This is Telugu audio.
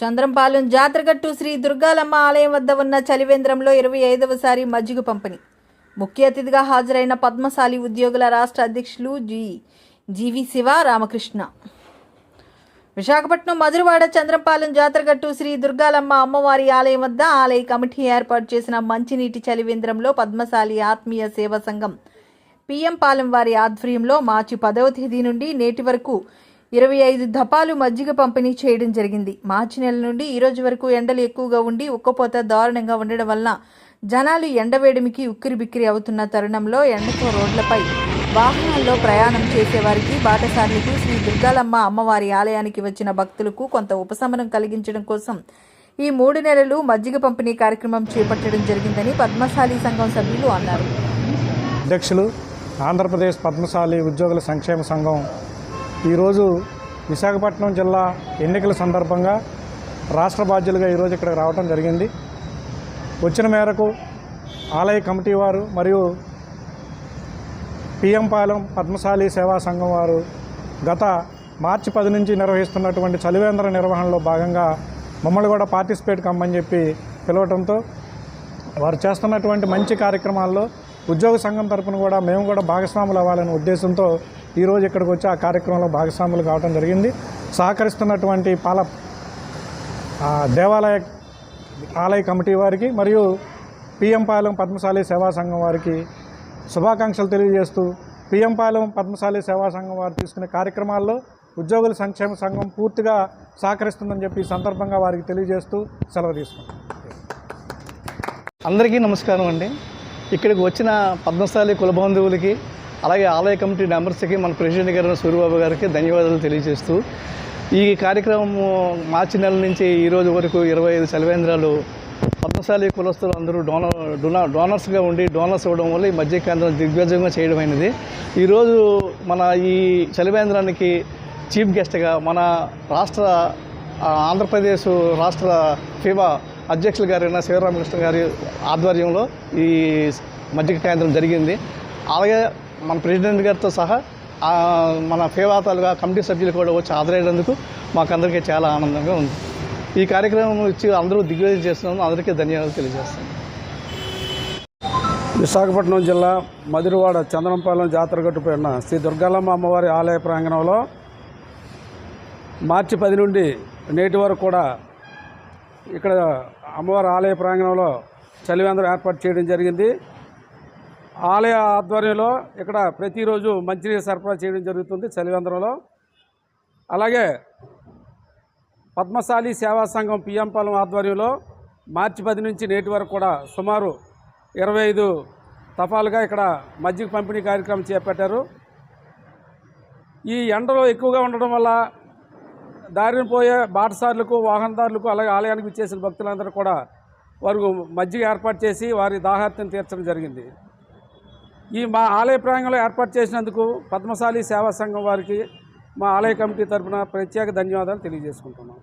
చంద్రంపాలెం జాతరగట్టు శ్రీ దుర్గాలమ్మ ఆలయం వద్ద ఉన్న చలివేంద్రంలో ఇరవై ఐదవసారి మజ్జిగ పంపిణీ. ముఖ్య అతిథిగా హాజరైన పద్మశాలి ఉద్యోగుల రాష్ట్ర అధ్యక్షులు జి. జీవి శివ రామకృష్ణ. విశాఖపట్నం మధురవాడ చంద్రంపాలెం జాతరగట్టు శ్రీ దుర్గాలమ్మ అమ్మవారి ఆలయం వద్ద ఆలయ కమిటీ ఏర్పాటు చేసిన మంచినీటి చలివేంద్రంలో పద్మశాలి ఆత్మీయ సేవా సంఘం పిఎం పాలెం వారి ఆధ్వర్యంలో మార్చి పదవ తేదీ నుండి నేటి వరకు ఇరవై ఐదు దపాలు మజ్జిగ పంపిణీ చేయడం జరిగింది. మార్చి నెల నుండి ఈరోజు వరకు ఎండలు ఎక్కువగా ఉండి ఉక్కపోత దారుణంగా ఉండడం వలన జనాలు ఎండవేడిమికి ఉక్కిరి బిక్కిరి అవుతున్న తరుణంలో ఎండతో రోడ్లపై వాహనాల్లో ప్రయాణం చేసేవారికి బాటసార్లకు శ్రీ దుర్గాలమ్మ అమ్మవారి ఆలయానికి వచ్చిన భక్తులకు కొంత ఉపశమనం కలిగించడం కోసం ఈ మూడు నెలలు మజ్జిగ పంపిణీ కార్యక్రమం చేపట్టడం జరిగిందని పద్మశాలి సంఘం సభ్యులు అన్నారు. అధ్యక్షులు ఆంధ్రప్రదేశ్ పద్మశాలి ఉద్యోగుల సంక్షేమ సంఘం ఈరోజు విశాఖపట్నం జిల్లా ఎన్నికల సందర్భంగా రాష్ట్ర బాధ్యులుగా ఈరోజు ఇక్కడికి రావడం జరిగింది. వచ్చిన మేరకు ఆలయ కమిటీ వారు మరియు పిఎం పాలెం పద్మశాలి సేవా సంఘం వారు గత మార్చి పది నుంచి నిర్వహిస్తున్నటువంటి చలివేంద్ర నిర్వహణలో భాగంగా మమ్మల్ని కూడా పార్టిసిపేట్ కమ్మని చెప్పి పిలవటంతో వారు చేస్తున్నటువంటి మంచి కార్యక్రమాల్లో ఉద్యోగ సంఘం తరపున కూడా మేము కూడా భాగస్వాములు అవ్వాలనే ఉద్దేశంతో ఈరోజు ఇక్కడికి వచ్చి ఆ కార్యక్రమంలో భాగస్వాములు కావడం జరిగింది. సహకరిస్తున్నటువంటి పాల దేవాలయ ఆలయ కమిటీ వారికి మరియు పిఎం పాలెం పద్మశాలి సేవా సంఘం వారికి శుభాకాంక్షలు తెలియజేస్తూ పిఎం పాలెం పద్మశాలి సేవా సంఘం వారు తీసుకునే కార్యక్రమాల్లో ఉద్యోగుల సంక్షేమ సంఘం పూర్తిగా సహకరిస్తుందని చెప్పి సందర్భంగా వారికి తెలియజేస్తూ సెలవు తీసుకున్నాం అందరికీ నమస్కారం అండి. ఇక్కడికి వచ్చిన పద్మశాలి కుల బంధువులకి అలాగే ఆలయ కమిటీ మెంబర్స్కి మన ప్రెసిడెంట్ గారు సూర్యబాబు గారికి ధన్యవాదాలు తెలియజేస్తూ ఈ కార్యక్రమం మార్చి నెల నుంచి ఈ రోజు వరకు ఇరవై ఐదు సెలవేంద్రాలు పద్మశాలి కులస్తులు అందరూ డోనర్ డోనా డోనర్స్గా ఉండి డోనర్స్ ఇవ్వడం వల్ల ఈ మధ్య కేంద్రం దిగ్విజయంగా చేయడమైనది ఈరోజు మన ఈ చలివేంద్రానికి చీఫ్ గెస్ట్గా మన రాష్ట్ర ఆంధ్రప్రదేశ్ రాష్ట్ర ఫీవా అధ్యక్షులు గారైన శివరామకృష్ణ గారి ఆధ్వర్యంలో ఈ మధ్య కేంద్రం జరిగింది. అలాగే మన ప్రెసిడెంట్ గారితో సహా మన ఫేవాతాలుగా కమిటీ సభ్యులు కూడా వచ్చి హాజరైనందుకు మాకందరికీ చాలా ఆనందంగా ఉంది. ఈ కార్యక్రమం ఇచ్చి అందరూ దిగ్విజయం చేస్తున్నాము అందరికీ ధన్యవాదాలు తెలియజేస్తాను. విశాఖపట్నం జిల్లా మధురవాడ చంద్రంపాలెం జాతరగట్టుపై ఉన్న శ్రీ దుర్గాలమ్మ అమ్మవారి ఆలయ ప్రాంగణంలో మార్చి పది నుండి నేటి వరకు కూడా ఇక్కడ అమ్మవారి ఆలయ ప్రాంగణంలో చలివేంద్రం ఏర్పాటు చేయడం జరిగింది. ఆలయ ఆధ్వర్యంలో ఇక్కడ ప్రతిరోజు మంచినీరు సరఫరా చేయడం జరుగుతుంది చలివేంద్రంలో. అలాగే పద్మశాలి సేవా సంఘం పిఎంపాలెం ఆధ్వర్యంలో మార్చి పది నుంచి నేటి వరకు కూడా సుమారు ఇరవై ఐదు తఫాలుగా ఇక్కడ మజ్జిగ పంపిణీ కార్యక్రమం చేపట్టారు. ఈ ఎండలు ఎక్కువగా ఉండడం వల్ల దారిని పోయే బాటసారులకు వాహనదారులకు అలాగే ఆలయానికి విచ్చేసిన భక్తులందరూ కూడా వారు మజ్జిగ ఏర్పాటు చేసి వారి దాహార్తిని తీర్చడం జరిగింది. ఈ మా ఆలయ ప్రాంగంలో ఏర్పాటు చేసినందుకు పద్మశాలి సేవా సంఘం వారికి మా ఆలయ కమిటీ తరఫున ప్రత్యేక ధన్యవాదాలు తెలియజేసుకుంటున్నాం.